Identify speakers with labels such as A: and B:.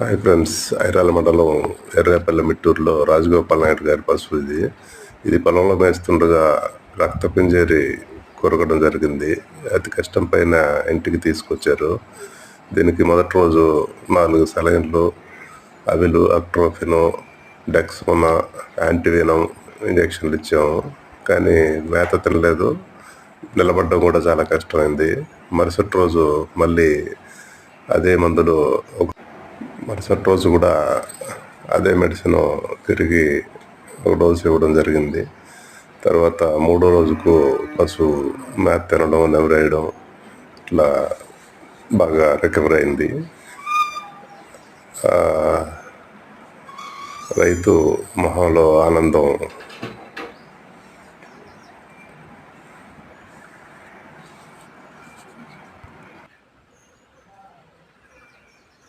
A: Hi friends Irala మండలం ఎర్రేపల్లి మిట్టూరులో రాజగోపాల్ నాయుడు గారి పశువు ఇది. ఇది పొలంలో మేస్తుండగా రక్త పింజేరి కొరకడం జరిగింది. అతి కష్టం పైన ఇంటికి తీసుకొచ్చారు. దీనికి మొదటి రోజు నాలుగు సెలైన్లు అవిలు అక్ట్రోఫిను డెక్స్మోనా యాంటీవీనం ఇంజక్షన్లు ఇచ్చాము. కానీ మేత తినలేదు. నిలబడడం కూడా చాలా కష్టమైంది. మరుసటి రోజు మళ్ళీ అదే మందులు మరుసటి రోజు కూడా అదే మెడిసిన్ తిరిగి ఒక డోసు ఇవ్వడం జరిగింది. తర్వాత మూడో రోజుకు పశువు మేత తినడం నెవరేయడం ఇట్లా బాగా రికవర్ అయింది. రైతు మొహంలో ఆనందం